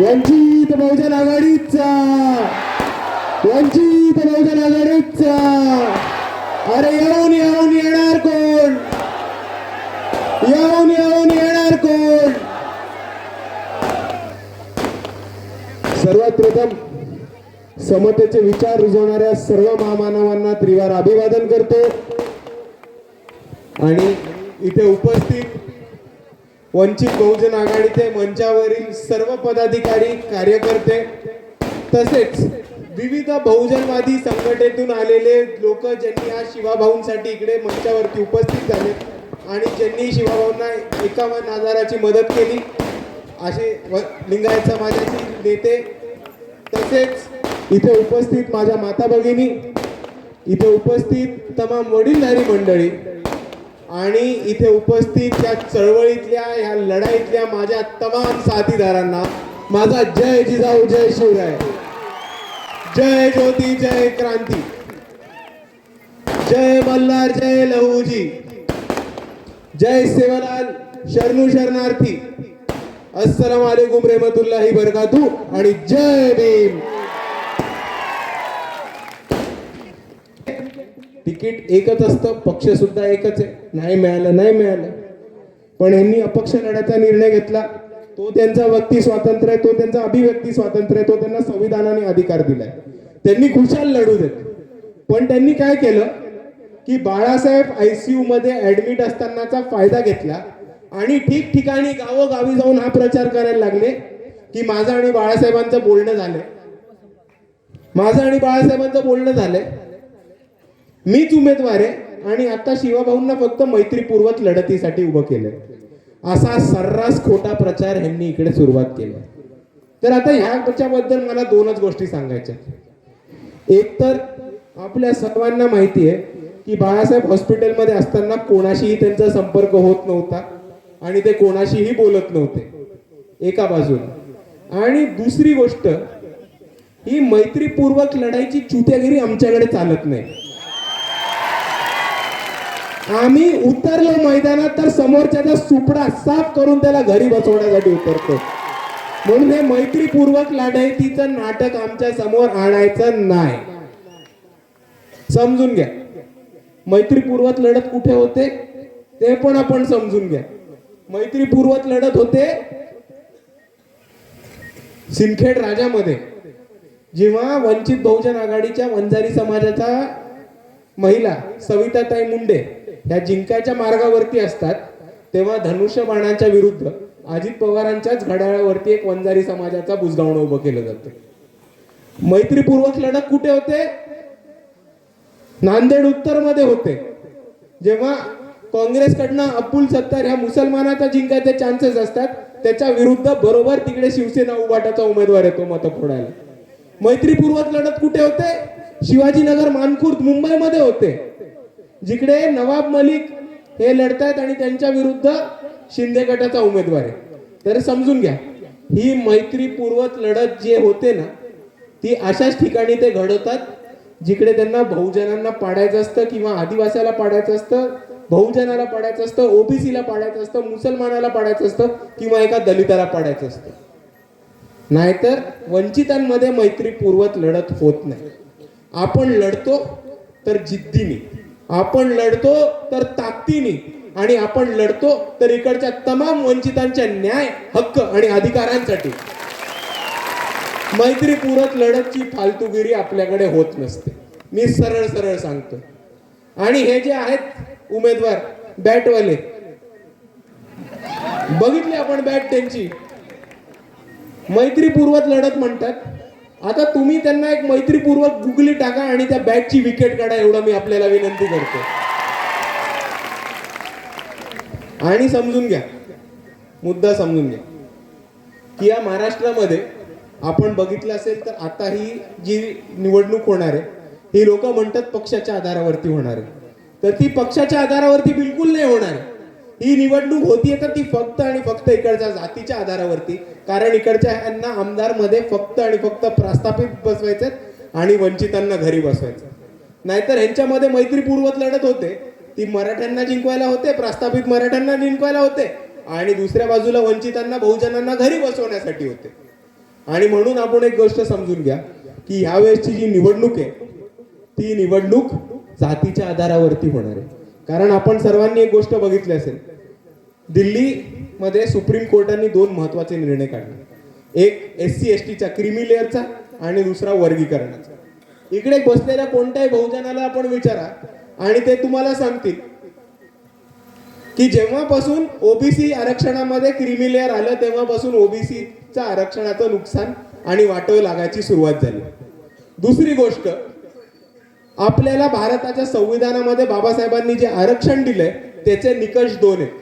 वंचित बहुजन आघाडीचा. वंचित बहुजन आघाडीचा. अरे येऊन येऊन येणार कोण? येऊन येऊन येणार कोण? सर्वात प्रथम समतेचे विचार रुजवणाऱ्या सर्व महामानवांना त्रिवार अभिवादन करतो. आणि इथे उपस्थित वंचित बहुजन आघाडीचे मंचावरील सर्व पदाधिकारी कार्यकर्ते तसेच विविध बहुजनवादी संघटनेतून आलेले लोक ज्यांनी आज शिवाभाऊंसाठी इकडे मंचावरती उपस्थित झाले आणि ज्यांनी शिवाभाऊंना एकावन्न हजाराची मदत केली असे व- लिंगायत समाजाचे नेते तसेच इथे उपस्थित माझ्या माता भगिनी इथे उपस्थित तमाम वडीलधारी मंडळी आणि इथे उपस्थित या चळवळीतल्या या लढाईतल्या माझ्या तमाम साथीदारांना माझा जय जिजाऊ जय शिवराय. जय ज्योती जय क्रांती. जय मल्हार जय लहूजी. जय सेवालाल शरणू शरणार्थी. अस्सलाम वालेकुम रहमतुल्लाही बरकातू आणि जय भीम. तिकीट एकच असतं पक्ष सुद्धा एकच आहे. नाही मिळालं नाही मिळालं. पण यांनी अपक्ष लढ्याचा निर्णय घेतला. तो त्यांचा व्यक्ती स्वातंत्र्य आहे तो त्यांचा अभिव्यक्ती स्वातंत्र्य आहे तो त्यांना संविधानाने अधिकार दिलाय. त्यांनी खुशाल लढू देत. पण त्यांनी काय केलं? की बाळासाहेब आयसीयू मध्ये ऍडमिट असतानाचा फायदा घेतला आणि ठिकठिकाणी गावोगावी जाऊन हा प्रचार करायला लागले की माझं आणि बाळासाहेबांचं बोलणं झालंय. माझं आणि बाळासाहेबांचं बोलणं झालंय. मीच उमेदवार आहे आणि आता शिवाभाऊंना फक्त मैत्रीपूर्वक लढतीसाठी उभं केलंय. असा सर्रास खोटा प्रचार ह्यांनी इकडे सुरुवात केली. तर आता ह्याच्याबद्दल मला दोनच गोष्टी सांगायच्या एक तर आपल्या सर्वांना माहिती आहे की बाळासाहेब हॉस्पिटलमध्ये असताना कोणाशीही त्यांचा संपर्क होत नव्हता आणि ते कोणाशीही बोलत नव्हते. एका बाजूला आणि दुसरी गोष्ट ही मैत्रीपूर्वक लढाईची चुत्यागिरी आमच्याकडे चालत नाही. आम्ही उतरलो मैदानात तर समोरच्याचा सुपडा साफ करून त्याला घरी बसवण्यासाठी उतरतो. म्हणून हे मैत्रीपूर्वक लढाईतीचं नाटक आमच्यासमोर आणायचं नाही. समजून घ्या. मैत्रीपूर्वक लढत कुठे होते ते पण आपण समजून घ्या. मैत्रीपूर्वक लढत होते सिंदखेड राजामध्ये जेव्हा वंचित बहुजन आघाडीच्या वंजारी समाजाचा महिला सविताताई मुंडे ह्या जिंकायच्या मार्गावरती असतात तेव्हा धनुष्य बाणांच्या विरुद्ध अजित पवारांच्याच घड्याळावरती एक वंजारी समाजाचा बुजगावणं उभं केलं जातं. मैत्रीपूर्वक लढत कुठे होते? नांदेड उत्तरमध्ये होते. जेव्हा काँग्रेसकडनं अब्दुल सत्तार ह्या मुसलमानाचा जिंकायचे चान्सेस असतात त्याच्या विरुद्ध बरोबर तिकडे शिवसेना उभाटाचा उमेदवार येतो मत फोडायला. मैत्रीपूर्वक लढत कुठे होते? शिवाजीनगर मानखुर्द मुंबईमध्ये होते. जिकडे नवाब मलिक हे लढतायत आणि त्यांच्या विरुद्ध शिंदे गटाचा उमेदवार आहे. तर समजून घ्या ही मैत्रीपूर्वक लढत जे होते ना ती अशाच ठिकाणी ते घडवतात जिकडे त्यांना बहुजनांना पाडायचं असतं किंवा आदिवासाला पाडायचं असतं बहुजनाला पाडायचं असतं ओबीसीला पाडायचं असतं मुसलमानाला पाडायचं असतं किंवा एका दलिताला पाडायचं असतं. नाहीतर वंचितांमध्ये मैत्रीपूर्वक लढत होत नाही. आपण लढतो तर जिद्दीने आपण लढतो तर ताकदीने. आणि आपण लढतो तर इकडच्या तमाम वंचितांच्या न्याय हक्क आणि अधिकारांसाठी. मैत्रीपूर्वक लढतची फालतूगिरी आपल्याकडे होत नसते. मी सरळ सरळ सांगतो. आणि हे जे आहेत उमेदवार बॅटवाले. बघितले आपण बॅट त्यांची? मैत्रीपूर्वक लढत म्हणतात. आता तुम्ही त्यांना एक मैत्रीपूर्वक गुगली टाका आणि त्या बॅटची विकेट काढा एवढं मी आपल्याला विनंती करतो. आणि समजून घ्या. मुद्दा समजून घ्या. की या महाराष्ट्रामध्ये आपण बघितलं असेल तर आता ही जी निवडणूक होणार आहे ही लोक म्हणतात पक्षाच्या आधारावरती होणार आहे. तर ती पक्षाच्या आधारावरती बिलकुल नाही होणार आहे. ही निवडणूक होतीये तर ती फक्त आणि फक्त इकडच्या जातीच्या आधारावरती. कारण इकडच्या यांना आमदारमध्ये फक्त आणि फक्त प्रस्थापित बसवायचे आणि वंचितांना घरी बसवायचं नाहीतर ह्यांच्यामध्ये मैत्रीपूर्वक लढत होते. ती मराठ्यांना जिंकवायला होते प्रस्थापित मराठ्यांना जिंकवायला होते आणि दुसऱ्या बाजूला वंचितांना बहुजनांना घरी बसवण्यासाठी होते. आणि म्हणून आपण एक गोष्ट समजून घ्या की ह्यावेळेसची जी निवडणूक आहे ती निवडणूक जातीच्या आधारावरती होणार आहे. कारण आपण सर्वांनी एक गोष्ट बघितली असेल दिल्लीमध्ये सुप्रीम कोर्टाने दोन महत्त्वाचे निर्णय काढले. एक एस सी एस टीचा क्रिमी लेअरचा आणि दुसरा वर्गीकरणाचा. इकडे बसलेल्या कोणत्याही बहुजनाला आपण विचारा आणि ते तुम्हाला सांगतील की जेव्हापासून ओबीसी आरक्षणामध्ये क्रिमी लेअर आलं तेव्हापासून ओबीसीचा आरक्षणाचं नुकसान आणि वाटव लागायची सुरुवात झाली. दुसरी गोष्ट आपल्याला भारताच्या संविधानामध्ये बाबासाहेबांनी जे आरक्षण दिलंय त्याचे निकष दोन आहेत.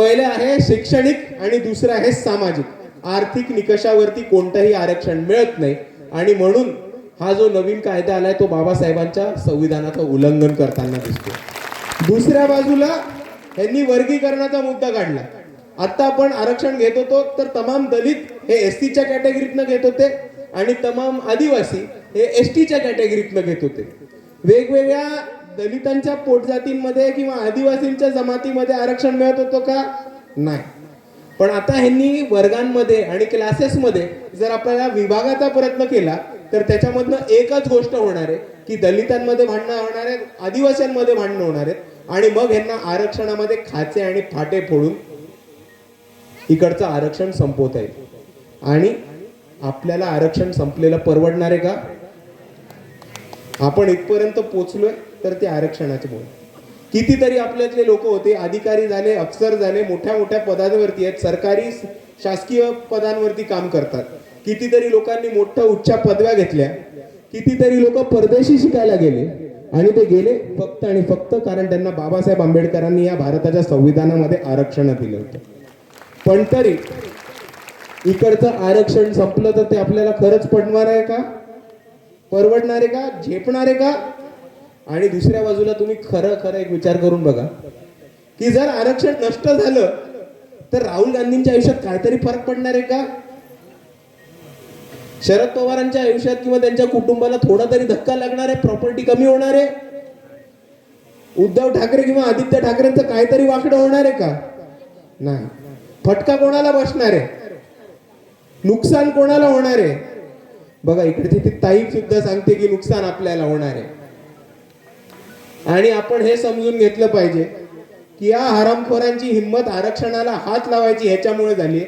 पहिले आहे शैक्षणिक आणि दुसरं आहे सामाजिक. आर्थिक निकषावरती कोणतंही आरक्षण मिळत नाही. आणि म्हणून हा जो नवीन कायदा आलाय तो बाबासाहेबांच्या संविधानाचं उल्लंघन करताना दिसतो दुसऱ्या बाजूला यांनी वर्गीकरणाचा मुद्दा काढला. आता आपण आरक्षण घेत होतो तर तमाम दलित हे एस टीच्या कॅटेगरीतनं घेत होते आणि तमाम आदिवासी हे एस टीच्या कॅटेगरीतनं घेत होते. वेगवेगळ्या दलितांच्या पोटजातींमध्ये किंवा आदिवासींच्या जमातीमध्ये आरक्षण मिळत होतं का? नाही. पण आता ह्यांनी वर्गांमध्ये आणि क्लासेसमध्ये जर आपल्याला विभागाचा प्रयत्न केला तर त्याच्यामधनं एकच गोष्ट होणार आहे की दलितांमध्ये भांडणं होणार आहेत आदिवासींमध्ये भांडणं होणार आहेत आणि मग ह्यांना आरक्षणामध्ये खाचे आणि फाटे फोडून इकडचं आरक्षण संपवता येईल. आणि आपल्याला आरक्षण संपलेलं परवडणार आहे का? आपण इथपर्यंत पोचलोय. तर ते आरक्षणाचे बोल. कितीतरी आपल्यातले लोक होते अधिकारी झाले अफसर झाले मोठ्या मोठ्या पदांवरती आहेत सरकारी शासकीय पदांवरती काम करतात. कितीतरी लोकांनी मोठ्या उच्च पदव्या घेतल्या. कितीतरी लोक परदेशी शिकायला गेले. आणि ते गेले फक्त आणि फक्त कारण त्यांना बाबासाहेब आंबेडकरांनी या भारताच्या संविधानामध्ये आरक्षण दिलं होतं. पण तरी इकडचं आरक्षण संपलं तर ते आपल्याला खरंच पडणार आहे का? परवडणार आहे का? झेपणार आहे का? आणि दुसऱ्या बाजूला तुम्ही खरं खरं एक विचार करून बघा की जर आरक्षण नष्ट झालं तर राहुल गांधींच्या आयुष्यात काहीतरी फरक पडणार आहे का? शरद पवारांच्या आयुष्यात किंवा त्यांच्या कुटुंबाला थोडा तरी धक्का लागणार आहे प्रॉपर्टी कमी होणार आहे? उद्धव ठाकरे किंवा आदित्य ठाकरेंचं काहीतरी वाकडं होणार आहे का? नाही. फटका कोणाला बसणार आहे? नुकसान कोणाला होणार आहे? बघा इकडे तिथे ताई सुद्धा सांगते की नुकसान आपल्याला होणार आहे. आणि आपण हे समजून घेतलं पाहिजे की या हरामखोरांची हिंमत आरक्षणाला हात लावायची ह्याच्यामुळे झाली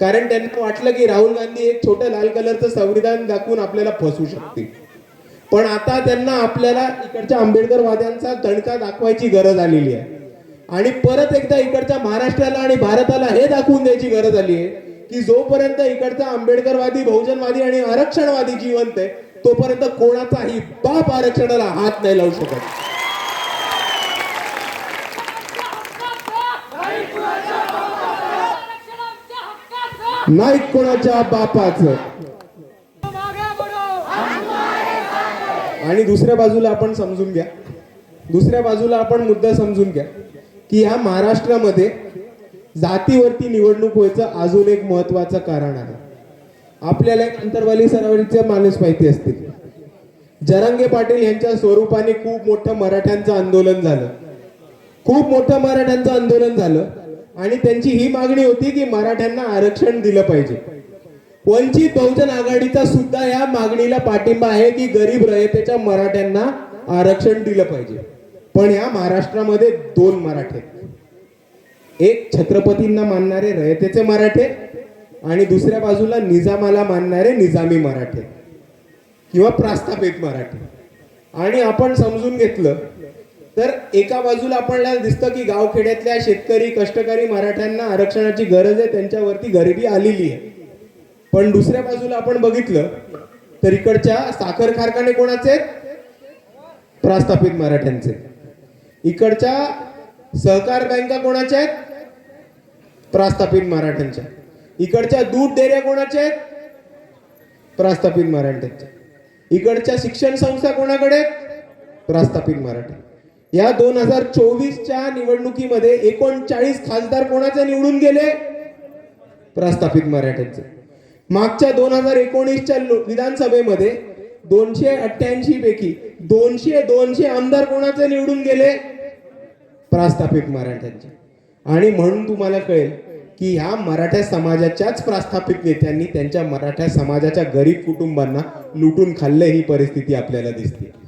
कारण त्यांना वाटलं की राहुल गांधी एक छोटं लाल कलरचं संविधान दाखवून आपल्याला फसवू शकते पण आता त्यांना आपल्याला इकडच्या आंबेडकरवाद्यांचा दणका दाखवायची गरज आलेली आहे. आणि परत एकदा इकडच्या महाराष्ट्राला आणि भारताला हे दाखवून द्यायची गरज आली आहे की जोपर्यंत इकडचा आंबेडकरवादी बहुजनवादी आणि आरक्षणवादी जिवंत आहे तोपर्यंत कोणाचाही बाप आरक्षणाला हात नाही लावू शकत आरक्षणाच्या हक्काचं नाही कोणाच्या बापाचं? आणि दुसऱ्या बाजूला आपण समजून घ्या. दुसऱ्या बाजूला आपण मुद्दा समजून घ्या. की ह्या महाराष्ट्रामध्ये जातीवरती निवडणूक व्हायचं अजून एक महत्वाचं कारण आहे. आपल्याला एक अंतरवाली सरावरीचे माणूस माहिती असतील. जरांगे पाटील यांच्या स्वरूपाने खूप मोठं मराठ्यांचं आंदोलन झालं. खूप मोठं मराठ्यांचं आंदोलन झालं. आणि त्यांची ही मागणी होती की मराठ्यांना आरक्षण दिलं पाहिजे. वंचित बहुजन आघाडीचा सुद्धा या मागणीला पाठिंबा आहे की गरीब रयतेच्या मराठ्यांना आरक्षण दिलं पाहिजे. पण या महाराष्ट्रामध्ये दोन मराठे एक छत्रपतींना मानणारे रयतेचे मराठे आणि दुसऱ्या बाजूला निजामाला मानणारे निजामी मराठे किंवा प्रास्थापित मराठे. आणि आपण समजून घेतलं तर एका बाजूला आपल्याला दिसतं की गावखेड्यातल्या शेतकरी कष्टकरी मराठ्यांना आरक्षणाची गरज आहे त्यांच्यावरती गरिबी आलेली आहे. पण दुसऱ्या बाजूला आपण बघितलं तर इकडच्या साखर कारखाने कोणाचे आहेत? प्रस्थापित मराठ्यांचे. इकडच्या सहकार बँका कोणाच्या आहेत? प्रस्थापित मराठ्यांच्या. इकडच्या दूध डेऱ्या कोणाच्या आहेत? प्रस्थापित मराठ्यांच्या. इकडच्या शिक्षण संस्था कोणाकडे आहेत? प्रस्थापित मराठी या दोन हजार चोवीसच्या निवडणुकीमध्ये एकोणचाळीस खासदार कोणाचे निवडून गेले? प्रस्थापित मराठ्यांचे. मागच्या दोन हजार एकोणीसच्या विधानसभेमध्ये दोनशे अठ्ठ्याऐंशी पैकी दोनशे दोनशे आमदार कोणाचे निवडून गेले? प्रस्थापित मराठ्यांचे. आणि म्हणून तुम्हाला कळेल की ह्या मराठा समाजाच्याच प्रस्थापित नेत्यांनी त्यांच्या मराठा समाजाच्या गरीब कुटुंबांना लुटून खाल्ले ही परिस्थिती आपल्याला दिसते.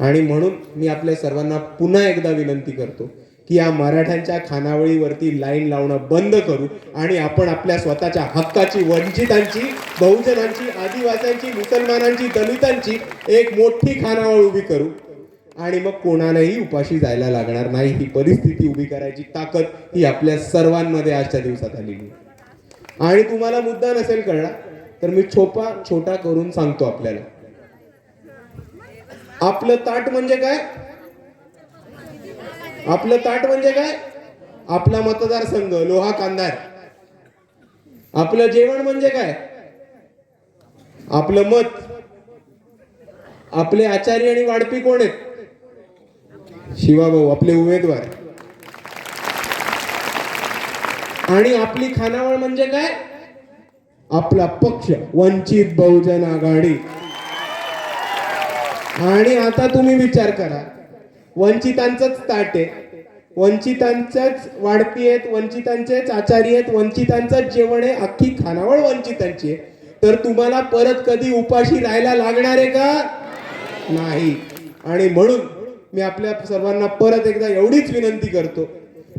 आणि म्हणून मी आपल्या सर्वांना पुन्हा एकदा विनंती करतो की या मराठ्यांच्या खानावळीवरती लाईन लावणं बंद करू आणि आपण आपल्या स्वतःच्या हक्काची वंचितांची बहुजनांची आदिवासींची मुसलमानांची दलितांची एक मोठी खानावळ उभी करू. आणि मग कोणालाही उपाशी जायला लागणार नाही. ही परिस्थिती उभी करायची ताकद ही आपल्या सर्वांमध्ये आजच्या दिवसात आलेली आहे. आणि तुम्हाला मुद्दा नसेल कळला तर मी छोपा छोटा करून सांगतो आपल्याला. आपलं ताट म्हणजे काय? आपलं ताट म्हणजे काय? आपला मतदारसंघ लोहा कांदार. आपलं जेवण म्हणजे काय? आपलं मत. आपले आचार्य आणि वाढपी कोण आहेत? शिवाभाऊ आपले उमेदवार. आणि आपली खानावळ म्हणजे काय? आपला पक्ष वंचित बहुजन आघाडी. आणि आता तुम्ही विचार करा. वंचितांचंच ताट आहे. वंचितांच्याच वाढपी आहेत वंचितांचेच आचारी आहेत वंचितांचंच जेवण आहे अख्खी खानावळ वंचितांची आहे. तर तुम्हाला परत कधी उपाशी राहायला लागणार आहे का? नाही. आणि म्हणून मी आपल्या सर्वांना परत एकदा एवढीच विनंती करतो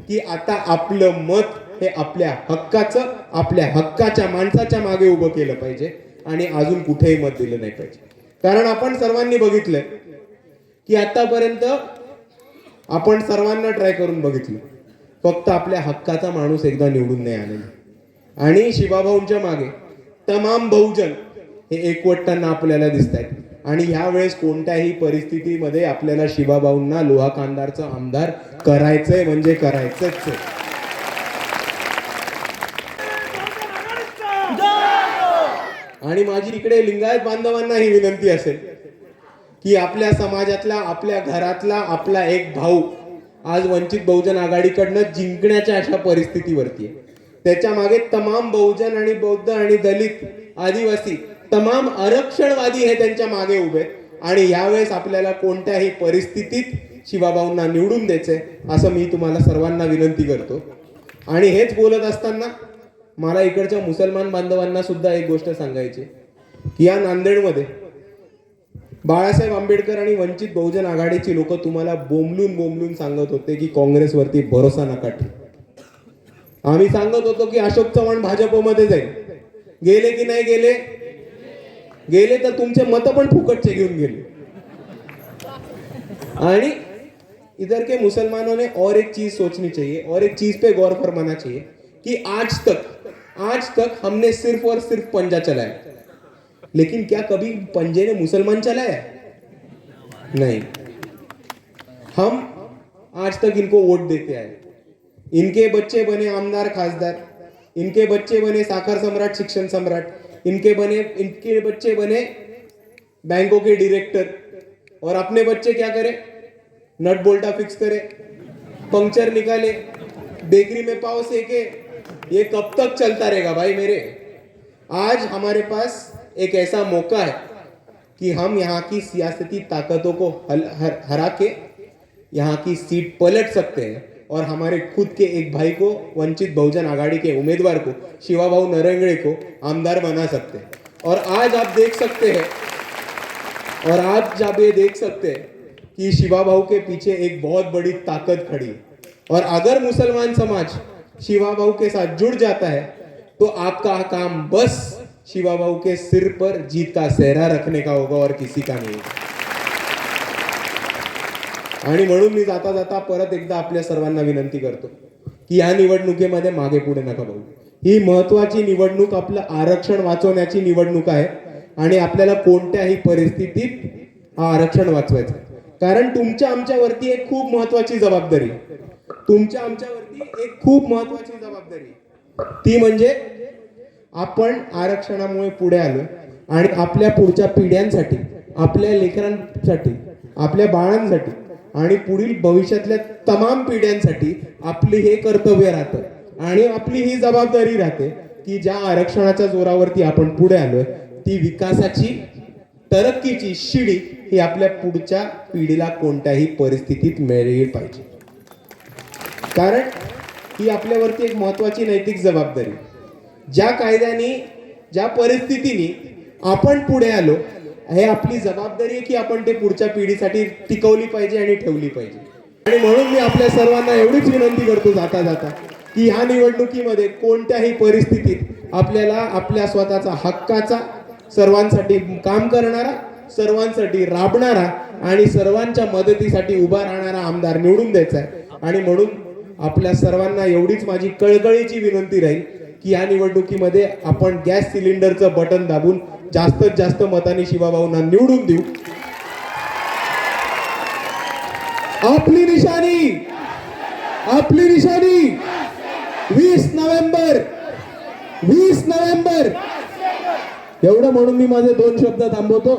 की आता आपलं मत हे आपल्या हक्काचं आपल्या हक्काच्या माणसाच्या मागे उभं केलं पाहिजे आणि अजून कुठेही मत दिलं नाही पाहिजे. कारण आपण सर्वांनी बघितलंय की आतापर्यंत आपण सर्वांना ट्राय करून बघितलं. फक्त आपल्या हक्काचा माणूस एकदा निवडून नाही आलेला. आणि शिवाभाऊंच्या मागे तमाम बहुजन हे एकवटताना आपल्याला दिसत आहेत आणि ह्या वेळेस कोणत्याही परिस्थितीमध्ये आपल्याला शिवाभाऊंना लोहा कांदारचा आमदार करायचंय म्हणजे करायचंच आहे. आणि माझी इकडे लिंगायत बांधवांना ही विनंती असेल की आपल्या समाजातला आपल्या घरातला आपला एक भाऊ आज वंचित बहुजन आघाडीकडनं जिंकण्याच्या अशा परिस्थितीवरती आहे. त्याच्यामागे तमाम बहुजन आणि बौद्ध आणि दलित आदिवासी तमाम आरक्षणवादी हे त्यांच्या मागे उभे आणि यावेळेस आपल्याला कोणत्याही परिस्थितीत शिवाबाऊंना निवडून द्यायचंय असं मी तुम्हाला सर्वांना विनंती करतो. आणि हेच बोलत असताना मला इकडच्या मुसलमान बांधवांना सुद्धा एक गोष्ट सांगायची की या नांदेडमध्ये बाळासाहेब आंबेडकर आणि वंचित बहुजन आघाडीची लोक तुम्हाला बोंबलून बोंबलून सांगत होते की काँग्रेसवरती भरोसा नका ठेवू. आम्ही सांगत होतो की अशोक चव्हाण भाजपमध्ये जाईल. गेले की नाही गेले? गेले तर तुमचे मत पण फुकटचे घेऊन गेले. आणि इधर के मुसलमानों ने और एक चीज सोचनी चाहिए और एक चीज पे गौर फरमाना चाहिए. कि आज तक आज तक हमने सिर्फ़ और सिर्फ़ पंजा चलाया लेकिन क्या कभी पंजे ने मुसलमान चलाया नहीं। हम आज तक इनको वोट देते आए। इनके बच्चे बने आमदार, खासदार। इनके बच्चे बने साखर सम्राट, शिक्षण सम्राट। इनके बने, इनके बच्चे बने बैंकों के डायरेक्टर और अपने बच्चे क्या करे? नट बोल्टा फिक्स करे। पंक्चर निकाले। बेकरी में पाव सेके। ये कब तक चलता रहेगा भाई मेरे? आज हमारे पास एक ऐसा मौका है कि हम यहाँ की सियासती ताकतों को हल, हर, हरा के यहाँ की सीट पलट सकते हैं और हमारे खुद के एक भाई को वंचित बहुजन आघाड़ी के उम्मीदवार को शिवाभाऊ नरेंगड़े को आमदार बना सकते हैं। और आज आप देख सकते हैं और आज आप ये देख सकते हैं कि शिवा भाऊ के पीछे एक बहुत बड़ी ताकत खड़ी है। और अगर मुसलमान समाज शिवा भाऊ के साथ जुड़ जाता है तो आपका काम बस शिवा भाऊ के सिर पर जीत का सेहरा रखने का होगा और किसी का नहीं आणि म्हणून मी जाता जाता परत एकदा आपल्या सर्वांना विनंती करतो की या निवडणुकीमध्ये मागे पुढे नका बघू. ही महत्वाची निवडणूक आपलं आरक्षण वाचवण्याची निवडणूक आहे आणि आपल्याला कोणत्याही परिस्थितीत आरक्षण वाचवायचं कारण तुमच्या आमच्यावरती एक खूप महत्वाची जबाबदारी आहे. तुमच्या आमच्यावरती एक खूप महत्वाची जबाबदारी. ती म्हणजे आपण आरक्षणामुळे पुढे आलो आणि आपल्या पुढच्या पिढ्यांसाठी आपल्या लेकरांसाठी आपल्या बाळांसाठी आणि पुढील भविष्यातल्या तमाम पिढ्यांसाठी आपली हे कर्तव्य राहतं आणि आपली ही जबाबदारी राहते की ज्या आरक्षणाच्या जोरावरती आपण पुढे आलोय ती विकासाची तरक्कीची शिडी ही आपल्या पुढच्या पिढीला कोणत्याही परिस्थितीत मिळली पाहिजे. कारण ही आपल्यावरती एक महत्त्वाची नैतिक जबाबदारी. ज्या कायद्याने ज्या परिस्थितीने आपण पुढे आलो हे आपली जबाबदारी आहे की आपण ते पुढच्या पिढीसाठी टिकवली पाहिजे आणि ठेवली पाहिजे. आणि म्हणून मी आपल्या सर्वांना एवढीच विनंती करतो जाता जाता की ह्या निवडणुकीमध्ये कोणत्याही परिस्थितीत आपल्याला आपल्या स्वतःचा हक्काचा सर्वांसाठी काम करणारा सर्वांसाठी राबणारा आणि सर्वांच्या मदतीसाठी उभा राहणारा आमदार निवडून द्यायचा आहे. आणि म्हणून आपल्या सर्वांना एवढीच माझी कळकळीची विनंती राहील की या निवडणुकीमध्ये आपण गॅस सिलेंडरचं बटन दाबून जास्तीत जास्त मताने शिवाभाऊंना निवडून देऊ. आपली निशाणी आपली निशाणी वीस नोव्हेंबर वीस नोव्हेंबर. एवढं म्हणून मी माझे दोन शब्द थांबवतो.